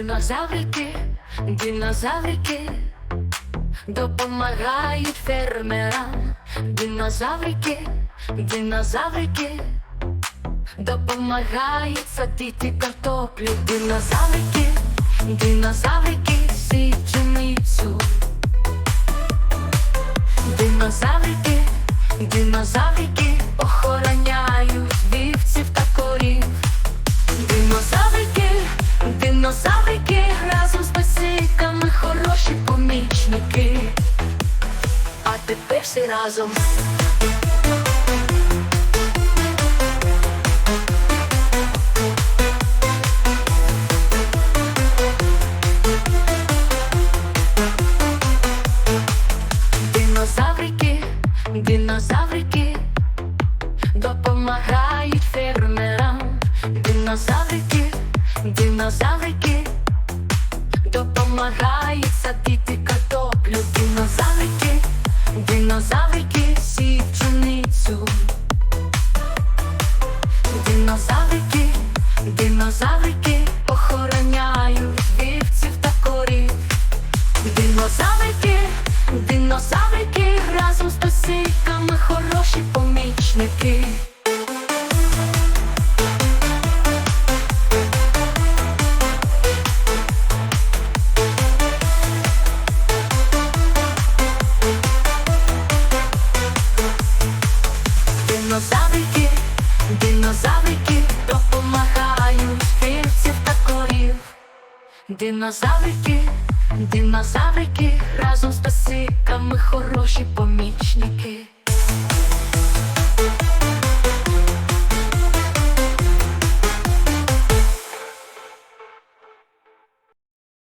Динозаврики, динозаврики допомагають фермерам. Динозаврики, динозаврики допомагають садити картоплю. Динозаврики, динозаврики сіють Тепер всі разом. Динозаврики, динозаврики допомагають фермерам. Динозаврики, динозаврики допомагають садити картоплю. Динозаврики охороняють вівців та корів. Динозаврики, динозаврики разом з песиками хороші помічники. Динозаврики, динозаврики Динозаврики, динозаврики разом з песиками хороші помічники.